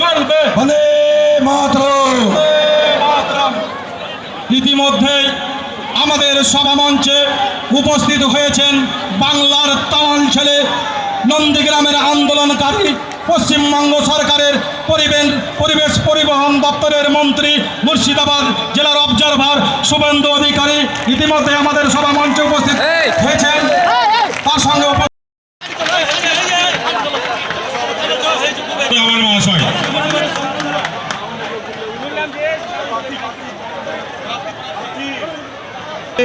চলবে। বন্দে মাতরম। ইতিমধ্যেই আমাদের সভামঞ্চে উপস্থিত হয়েছেন বাংলার তাল ছেলে নন্দীগ্রামের আন্দোলনকারী পশ্চিমবঙ্গ সরকারের পরিবেশ পরিবেশ পরিবহন দপ্তরের মন্ত্রী মুর্শিদাবাদ জেলার অবজারভার শুভেন্দু অধিকারী ইতিমধ্যে আমাদের সভামঞ্চে উপস্থিত হয়েছেন। তার সঙ্গে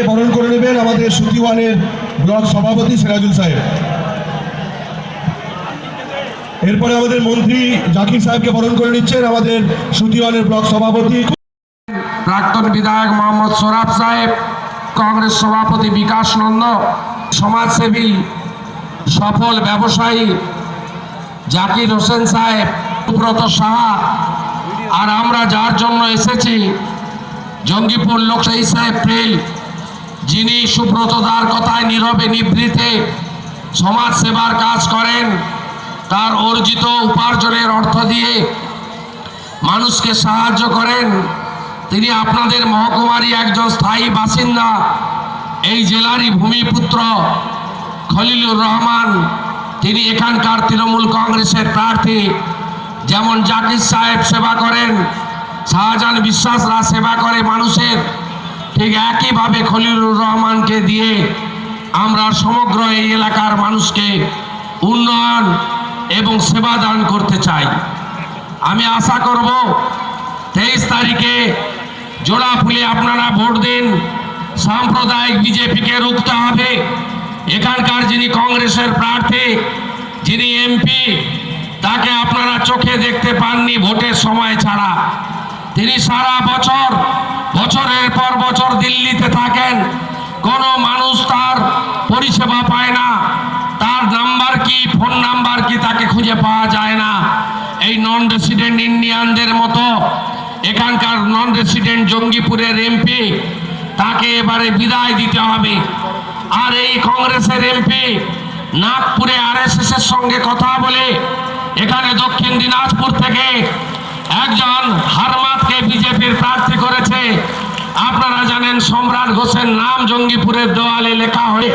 বরণ করে নেবেন আমাদের সুতিওয়ানের ব্লক সভাপতি সিরাজুল সাহেব। এরপরে আমাদের মন্ত্রী জাকির সাহেবকে বরণ করে নিচ্ছেন আমাদের সুতিওয়ানের ব্লক সভাপতি। প্রাক্তন বিধায়ক মোহাম্মদ সোরাব সাহেব, কংগ্রেস সভাপতি বিকাশ নন্দ, সমাজসেবী সফল ব্যবসায়ী জাকির হোসেন সাহেব, সুব্রত সাহা, আর আমরা যার জন্য এসেছি, জঙ্গিপুর লোক তেইশে এপ্রিল যিনি সুব্রতদার কথায় নীরবে নিবৃতে সমাজ সেবার কাজ করেন, তার অর্জিত উপার্জনের অর্থ দিয়ে মানুষকে সাহায্য করেন, তিনি আপনাদের মহকুমারই একজন স্থায়ী বাসিন্দা, এই জেলারই ভূমিপুত্র খলিলুর রহমান। তিনি এখানকার তৃণমূল কংগ্রেসের প্রার্থী। যেমন জাকির সাহেব সেবা করেন, শাহজাহান বিশ্বাসরা সেবা করে মানুষের ঠিক একইভাবে খলিলুর রহমানকে দিয়ে আমরা সমগ্র এই এলাকার মানুষকে উন্নয়ন এবং সেবা দান করতে চাই। আমি আশা করব তেইশ তারিখে জোড়া ফুলে আপনারা ভোট দিন, সাম্প্রদায়িক বিজেপিকে রুখতে হবে। এখানকার যিনি কংগ্রেসের প্রার্থী, যিনি এমপি, তাকে আপনারা চোখে দেখতে পাননি ভোটের সময় ছাড়া। তিনি সারা বছর বছরের পর বছর দিল্লিতে থাকেন। কোনো মানুষ তার পরিষেবা পায় না। তার নাম্বার কি, ফোন নাম্বার কি তাকে খুঁজে পাওয়া যায় না। এই নন রেসিডেন্ট ইন্ডিয়ানদের মতো এখানকার নন রেসিডেন্ট জঙ্গিপুরের এমপি তাকে এবারে বিদায় দিতে হবে। আর এই কংগ্রেসের এমপি নাগপুরে আরএসএস এর সঙ্গে কথা বলে এখানে দক্ষিণ দিনাজপুর থেকে একজন হারমাতকে বিজেপির প্রার্থী করেছে। আপনারা জানেন সম্রাট ঘোষের নাম জঙ্গিপুরের দেওয়ালে লেখা হয়ে,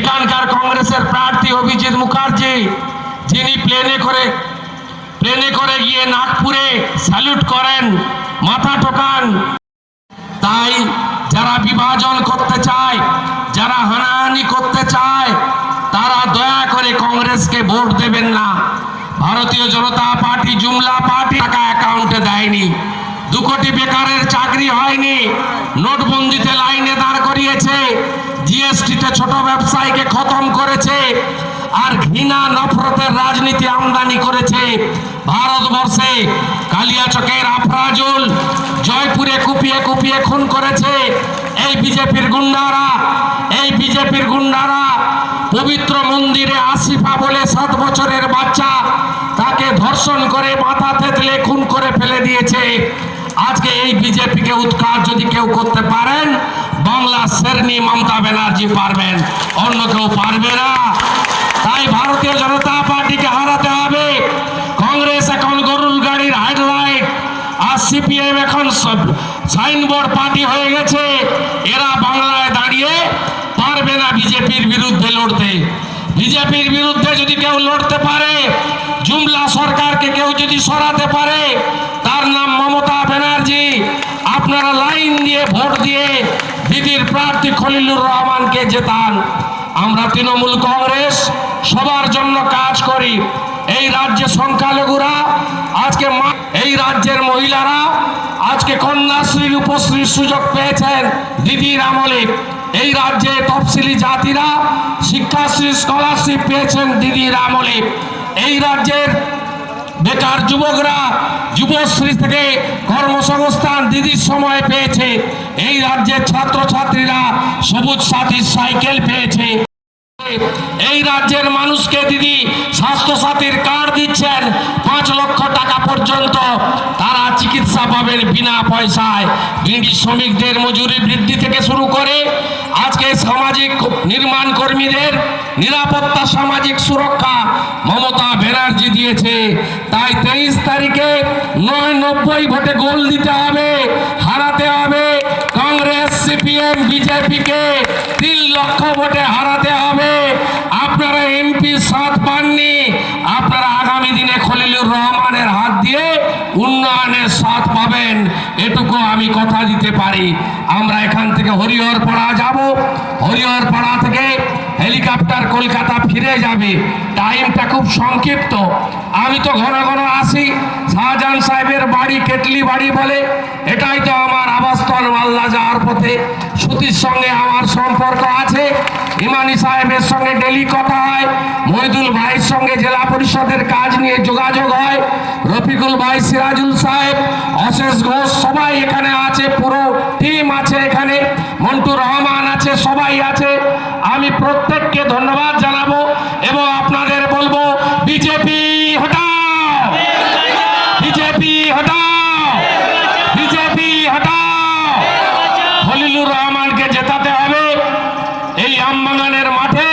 এখানকার কংগ্রেসের প্রার্থী অভিজিৎ মুখার্জি, যিনি প্লেনে করে প্লেনে করে গিয়ে নাগপুরে স্যালুট করেন, মাথা ঠোকান। তাই যারা বিভাজন করতে চায়, যারা হানাহানি করতে চায়, তারা দয়া করে কংগ্রেসকে ভোট দেবেন না। ভারতীয় জনতা পার্টি জুমলা পার্টি টাকা অ্যাকাউন্টে দেয়নি। দু কোটি বেকারের চাকরি হয়নি। নোটবন্দিতে লাইনে দাঁড় করিয়েছে। জিএসটিতে ছোট ব্যবসায়ীকে খতম করেছে। আর ঘৃণা, নফরতের রাজনীতি আমদানি করেছে ভারতবর্ষে। কালিয়াচকের আফরাজুল জয়পুরে কুপিয়ে কুপিয়ে খুন করেছে। এই বিজেপির গুন্ডারা, এই বিজেপির গুন্ডারা পবিত্র মন্দিরে আসিফা বলে সাত বছরের বাচ্চা তাকে ধর্ষণ করে মাথা থেতলে খুন করে ফেলে দিয়েছে। আজকে এই বিজেপিকে উৎখাত যদি কেউ করতে পারেন, বাংলা শেরনি মমতা ব্যানার্জি পারবেন। অন্য কেউ পারবে না। তাই ভারতীয় জনতা পার্টিকে হারাতে হবে। কংগ্রেস এখন গরুর গাড়ির হেডলাইট, আর সিপিএম এখন সাইনবোর্ড পার্টি হয়ে গেছে। এরা বাংলায় দাঁড়িয়ে পারবে না বিজেপির বিরুদ্ধে লড়তে। বিজেপির বিরুদ্ধে যদি কেউ লড়তে পারে, জুমলা সরকারকে কেউ যদি সরাতে পারে, তার নাম মমতা ব্যানার্জি। আপনারা লাইন দিয়ে ভোট দিয়ে দিদির প্রার্থী খলিলুর রহমানকে জেতান। আমরা তৃণমূল কংগ্রেস, সবার জন্য কাজ করি। এই রাজ্যে সংখ্যালঘুরা, আজকে এই রাজ্যের মহিলারা, আজকে কন্যাশ্রীর উপশ্রীর সুযোগ পেয়েছেন দিদির আমলে। এই রাজ্যে তফসিলি জাতিরা শিক্ষাশ্রী, স্কলারশিপ পেয়েছেন দিদির আমলে এই রাজ্যের বেকার যুবকরা, যুবশ্রী থেকে কর্মসংস্থান দিদির সময় পেয়েছে। এই রাজ্যের ছাত্রছাত্রীরা সবুজ সাথীর সাইকেল পেয়েছে। এই রাজ্যের মানুষকে দিদি স্বাস্থ্য সাথীর কার্ড দিচ্ছেন। পাঁচ লক্ষ টাকা পর্যন্ত। চিকিৎসা পাবেন বিনা পয়সায়। বিড়ি শ্রমিকদের মজুরি বৃদ্ধি থেকে শুরু করে আজকে সামাজিক নির্মাণ কর্মীদের নিরাপত্তা, সামাজিক সুরক্ষা মমতা ব্যানার্জি দিয়েছে। তাই তেইশ তারিখে নয় নব্বই ভোটে গোল দিতে হবে, হারাতে হবে। কংগ্রেস, সিপিএম, বিজেপিকে তিন লক্ষ ভোটে হারাতে হবে। আপনারা এমপি সাথ পাননি, আপনারা আগামী দিনে খলিলুর রহমানের হাত দিয়ে উন্নয়নের সাথ পাবেন, এটুকু আমি কথা দিতে পারি। আমরা এখান থেকে হরিহরপাড়া যাব। হরিহরপাড়া থেকে হেলিকপ্টার কলকাতা ফিরে যাবে। টাইমটা খুব সংক্ষিপ্ত। আমি তো ঘন ঘন আসি। শাহজাহান সাহেবের বাড়ি কেটলি বাড়ি বলে, এটাই তো আমার আবাসস্থল মালদা যাওয়ার পথে। সুতির সঙ্গে আমার সম্পর্ক আছে। ইমানি সাহেবের সঙ্গে ডেলি কথা হয়। মহিদুল ভাইয়ের সঙ্গে জেলা পরিষদের কাজ নিয়ে যোগাযোগ হয়। রফিকুল ভাই সিরাজুল সাহেব, অশেষ ঘোষ সবাই এখানে আছে, পুরো টিম আছে এখানে, মন্টু রহমান আছে, সবাই আছে। আমি প্রত্যেককে ধন্যবাদ জানাব এবং আপনাদের বলব বিজেপি হটাও! বিজেপি রহমানকে জেতাতে হবে। এই আমবাগানের মাঠে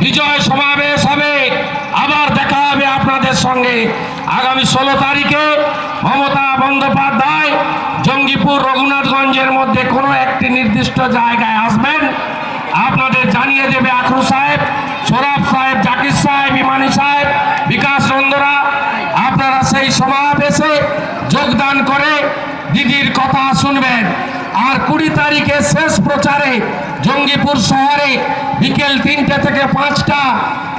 বিজয় সমাবেশ হবে। আবার দেখা হবে আপনাদের সঙ্গে। আগামী ষোলো তারিখে মমতা বন্দ্যোপাধ্যায় জঙ্গিপুর রঘুনাথগঞ্জের মধ্যে কোনো একটি নির্দিষ্ট জায়গায় আসবেন। আপনাদের জানিয়ে দেবে আখরু সাহেব, সোরাব সাহেব, জাকির সাহেব, ইমানি সাহেব, বিকাশ নন্দরা আপনারা সেই সমাবেশে যোগদান করে দিদির কথা শুনবেন। আর কুড়ি তারিখে শেষ প্রচারে জঙ্গিপুর শহরে বিকেল তিনটে থেকে পাঁচটা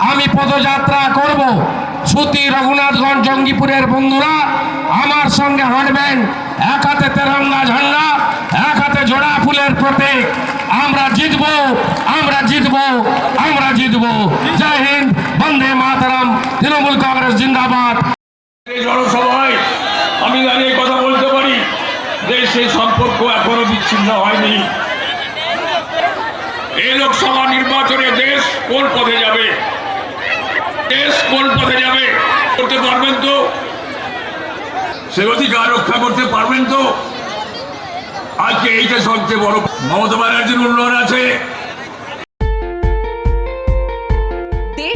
আমি পদযাত্রা করব। সুতি রঘুনাথগঞ্জ জঙ্গিপুরের বন্ধুরা, আমার সঙ্গে হাঁটবেন এক হাতে তেরঙ্গা ঝান্ডা, এক হাতে জোড়া ফুলের প্রতীক। আমরা জিতব আমরা জিতব আমরা জিতব। জয় হিন্দ, বন্দে মাতারাম, তৃণমূল কংগ্রেস জিন্দাবাদ। জনসভায় আমি দাঁড়িয়ে কথা বলতে পারি যে সেই সম্পর্ক বিচ্ছিন্ন হয়নি। এই লোকসভা নির্বাচনে দেশ কোন পথে যাবে? দেশ কোন পথে যাবে? করতে পারবেন তো? সে অধিকার রক্ষা করতে পারবেন তো? আজকে এইটা সবচেয়ে বড় মমতা ব্যানার্জির উন্নয়ন আছে।